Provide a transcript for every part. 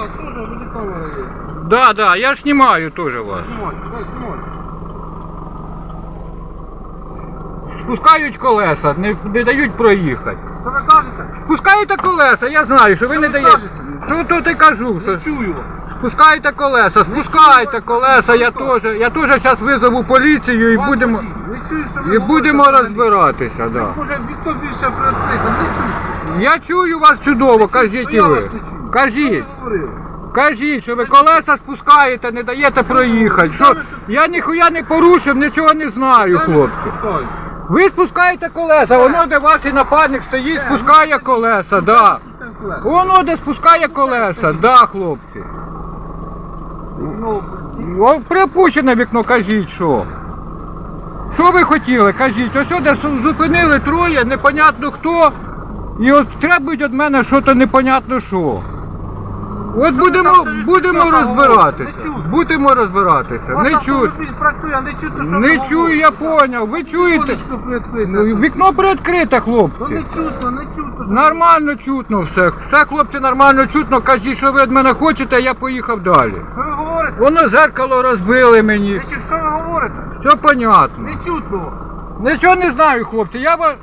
Да, тоже буде камера є. Да, да, я знімаю теж вас. Дай, знімай. Спускають колеса, не, не дають проїхати. Що ви кажете? Спускаєте колеса, я знаю, що ви не ви даєте. кажете? Що тут і кажу, що Не чую вас. спускаєте колеса, спускайте колеса, я теж, я теж зараз визову поліцію і будемо, водій, Не що і будемо розбиратися, да. Може вікно більше приоткрите, не чую. Я чую вас чудово, кажіть і Я ви. не чую. Кажіть. Говорили? Кажіть, що ви колеса спускаєте, не даєте проїхати. Що я ніхуя не порушив, нічого не знаю, хлопці. Ви спускаєте колеса, воно де ваш напарник стоїть, спускає колеса, да. Воно де спускає колеса, да, хлопці. Опустіть. О, Припущене вікно, кажіть, що. Що ви хотіли, кажіть, ось де зупинили троє, непонятно хто, і от требують від мене щось непонятно що. От будемо, будемо розбиратися. Будемо розбиратися. Не а не чую, я поняв. Ви чуєте? Ну, Вікно приоткрите, Ну не хлопці. чутно, не чутно. Нормально чутно все. Все, хлопці, нормально чутно. Кажіть, що ви від мене хочете, я поїхав далі. Що ви говорите? Воно зеркало розбили мені. Що ви говорите? Все понятно. Не чутно. Нічого не знаю, хлопці. Я вас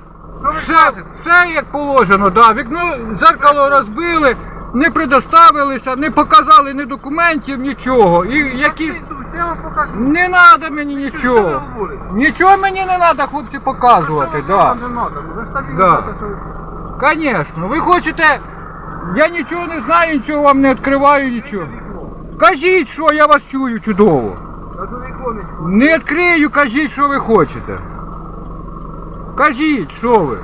Що ви все, кажете? все як положено, да. Вікно зеркало розбили, не предоставилися, не показали ні документів, нічого. І які. Я вам покажу. Не треба мені Що ви нічого. говорите? Нічого мені не треба, хлопці, показувати, Що да. вам не надо? Ви ж самі Да. знаєте, що ви... Звісно, ви хочете. Я нічого не знаю, нічого вам не відкриваю, нічого. Кажіть, що я вас чую чудово. Не відкрию, кажіть, що ви хочете. Кажіть, що ви.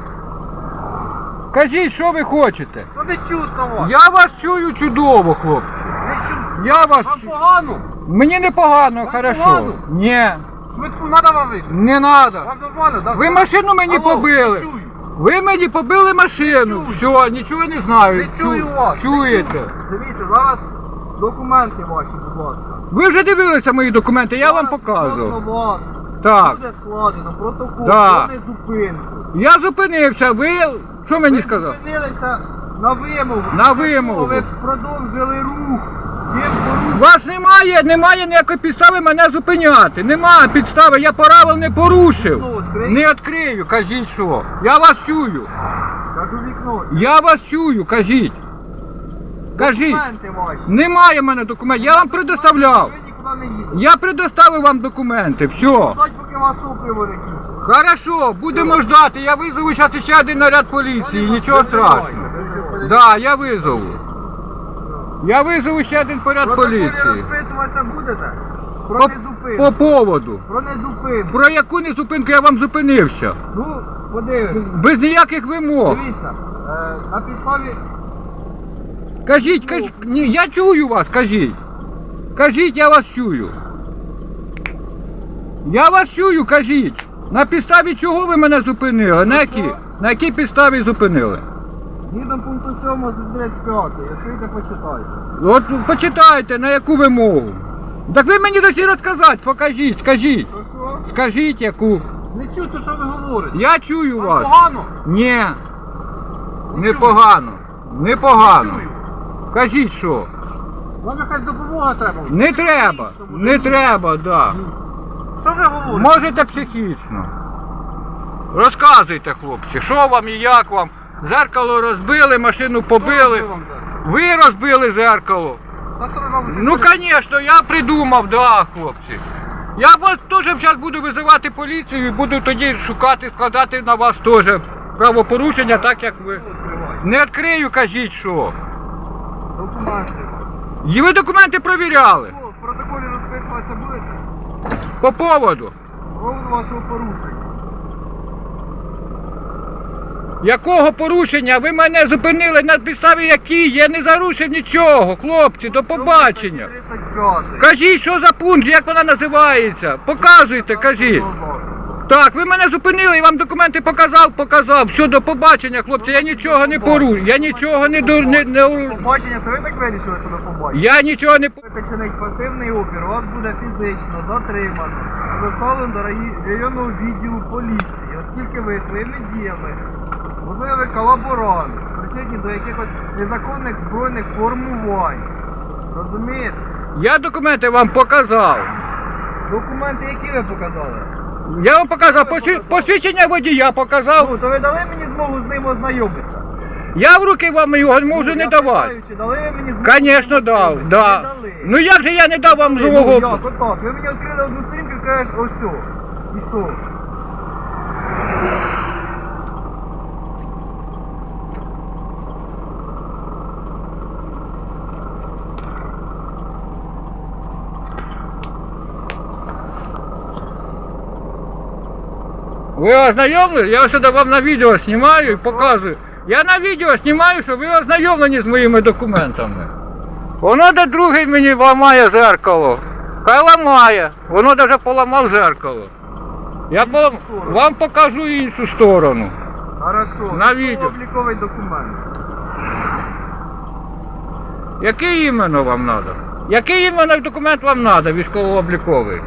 Кажіть, що ви хочете. Ну не чутно вас. Я вас чую чудово, хлопці. Не чутно. Я вас Вам чу- погано? Мені не погано, Вам хорошо. погано? Ні, Швидку надо вам вийти? не треба. Вам нормально, так? Ви машину мені Алло, побили. не чую. Ви мені побили машину. Не Все, нічого не знаю. Не чую вас, Чуєте? Дивіться, зараз документи ваші, будь ласка. Ви вже дивилися мої документи, я вам показував. відносно вас Так. буде складено протокол Да. про незупинку. Я зупинився, ви що мені Ви сказали? зупинилися на вимогу. На вимогу. Ви продовжили рух. Чим порушили? Вас немає, немає ніякої підстави мене зупиняти. Нема підстави, я правил не порушив. Ну, відкрий. Не відкрию, кажіть що. Я вас чую. Кажу вікно. Я вас чую, кажіть. Кажіть. Документи ваші. Немає в мене документів, я вам предоставляв. Ви нікуди не їдете. Я предоставив вам документи, все. Ждать, поки вас топливо не кінчить. Хорошо, будемо ждати. Я визову зараз ще один наряд поліції, нічого страшного. Да, я визову. Я визову ще один поряд протоколі поліції. розписуватися будете? Про По, незупинку. по поводу. Про незупинку. Про яку незупинку я вам зупинився? Ну, подивимось. Без ніяких вимог. Дивіться, е, на підставі Кажіть, кажіть, ні, я чую вас, кажіть. Кажіть, я вас чую. Я вас чую, кажіть. На підставі чого ви мене зупинили? На якій? На якій підставі зупинили? Згідно пункту 7 з 35, відкрийте, почитайте. От почитайте, на яку вимогу. Так ви мені досі розказати, покажіть, скажіть. Що що? Скажіть яку. Не чутно, що ви говорите. Я чую Вам вас. погано? Ні. Не Непогано. Непогано. Чую. Кажіть що. Вам якась допомога треба? Не треба. Не треба, да. Що ви говорите? Можете психічно. Розказуйте, хлопці, що вам і як вам. Зеркало розбили, машину побили. Що вам зараз? Ви розбили зеркало. Та то ви, мабуть, Ну, звісно, я придумав, да, хлопці. Я вас теж зараз буду визивати поліцію і буду тоді шукати, складати на вас теж правопорушення, так як ви. Не відкрию, кажіть, що. Документи. І ви документи провіряли. О, В протоколі розписуватися будете? По поводу. Повод вашого порушення. Якого порушення? Ви мене зупинили на підставі якій? Я не зарушив нічого, хлопці, до побачення. 35. Кажіть, що за пункт, як вона називається? Показуйте, кажіть. Так, ви мене зупинили, я вам документи показав, показав. Все, до побачення, хлопці, я нічого не порушую. Я нічого не ду... не, не... Побачення, це ви так вирішили, що ви побачите? Я нічого не... Викачаний пасивний опір, вас буде фізично затримано доставлено до раї- районного відділу поліції, оскільки ви своїми діями, можливо, ви колаборант, причетні до якихось незаконних збройних формувань, Розумієте? Я документи вам показав. Документи, які ви показали? Я вам показав посві- посвідчення водія показав. Ну, то ви дали мені змогу з ним ознайомитися? Я в руки вам його можу Ну, не я давати. питаю, Чи дали ви мені змогу? Звісно, дав. Не Да. дали. Ну як же я не дав вам Ну, злого? як, отак. Ви мені відкрили одну сторінку і кажеш, ось все. І що? Ви ознайомлені? Я сюди вам на відео знімаю і показую. Я на відео знімаю, що ви ознайомлені з моїми документами. Воно де другий мені ламає зеркало. Хай ламає. Воно навіть поламав зеркало. Я полам... вам покажу іншу сторону. Хорошо. На відео. обліковий документ. Який іменно вам треба? Який іменно документ вам треба, військово-обліковий?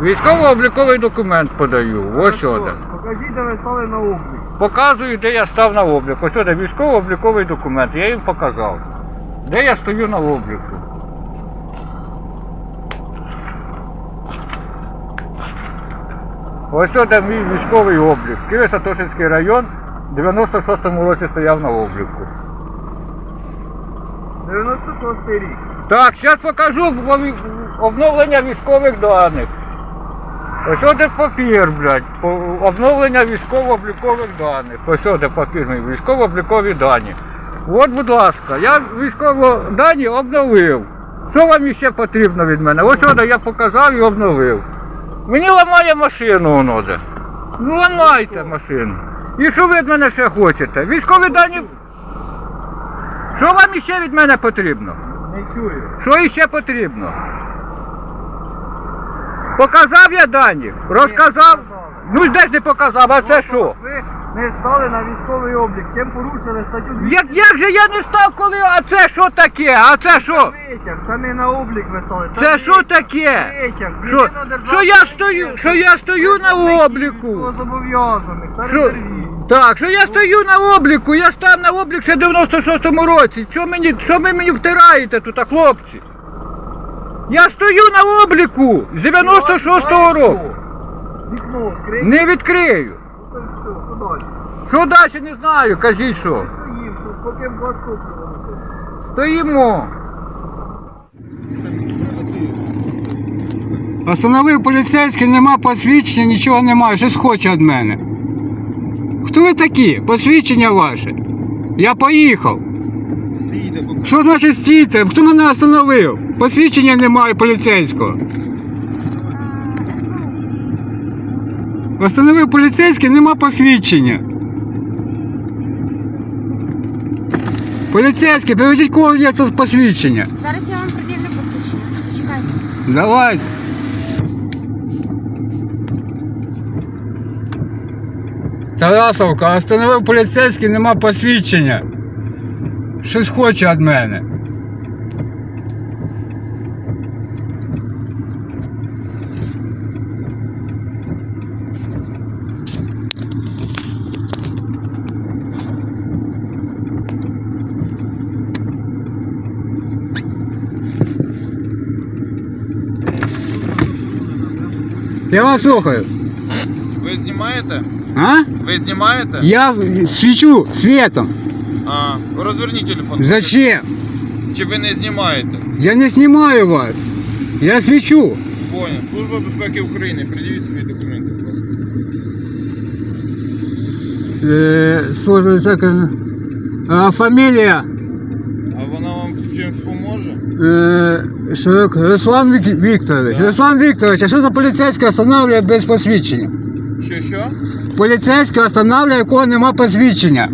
Військово-обліковий документ подаю. Ось Хорошо. сюди. Покажіть, де ви стали на облік. Показую, де я став на облік. Ось сюди військово-обліковий документ. Я їм показав. Де я стою на обліку. Ось сюди мій військовий облік. Києво-Святошинський район. В 96-му році стояв на обліку. 96 рік. Так, зараз покажу обновлення військових даних. Ось сюди папір, блядь, обновлення військово-облікових даних. Ось сюди папір, військово-облікові дані. От, будь ласка, я військово дані обновив. Що вам ще потрібно від мене? Ось сюди я показав і обновив. Мені ламає машину воно де. Ну ламайте машину. І що ви від мене ще хочете? Військові дані. Що вам ще від мене потрібно? Не чую. Що іще потрібно? Показав я дані, розказав. Ну де ж не показав, а це що? Ви не стали на військовий облік. Чим порушили статтю 200? Як, як же я не став, коли, а це що таке? А це що? Витяг, це не на облік ви стали. Це що витяг. таке? Витяг, з Що, єдиного державного я стою, реєстру. що я стою на Представників обліку? Військовозобов'язаних та Що? резервістів. Так, що я стою на обліку, я став на облік ще в 96-му році. Що мені, що ви мені втираєте тут, а, хлопці? Я стою на обліку з 96-го року. Вікно відкрийте. Не відкрию. Ну, то все, що далі? Що далі не знаю, кажіть що. Стоїм, тут поки вас топливо не буде. Стоїмо. Остановив поліцейський, нема посвідчення, нічого немає, щось хоче від мене. Хто ви такі? Посвідчення ваше. Я поїхав. Що значить стійте? Хто мене остановив? Посвідчення немає поліцейського. Остановив поліцейський, нема посвідчення. Поліцейський, приведіть кого є тут посвідчення. Зараз я вам пред'явлю посвідчення. Зачекайте. Давайте. Тарасовка, остановив поліцейський, нема посвідчення. Щось хоче від мене. Я вас слухаю. Ви знімаєте? А? Ви знімаєте? Я свічу світом. А, розверніть телефон. Зачем? Чи ви не знімаєте? Я не знімаю вас. Я свічу. Понял. Служба безпеки України. Придивіть свої документи, будь ласка. Е, служба така. А фамілія? А вона вам чимось поможе? Е, що, Руслан Вік- Вікторович. Да. Руслан Вікторович, а що за поліцейська останавливає без посвідчення? Що що? Поліцейська останавливає, у кого нема посвідчення.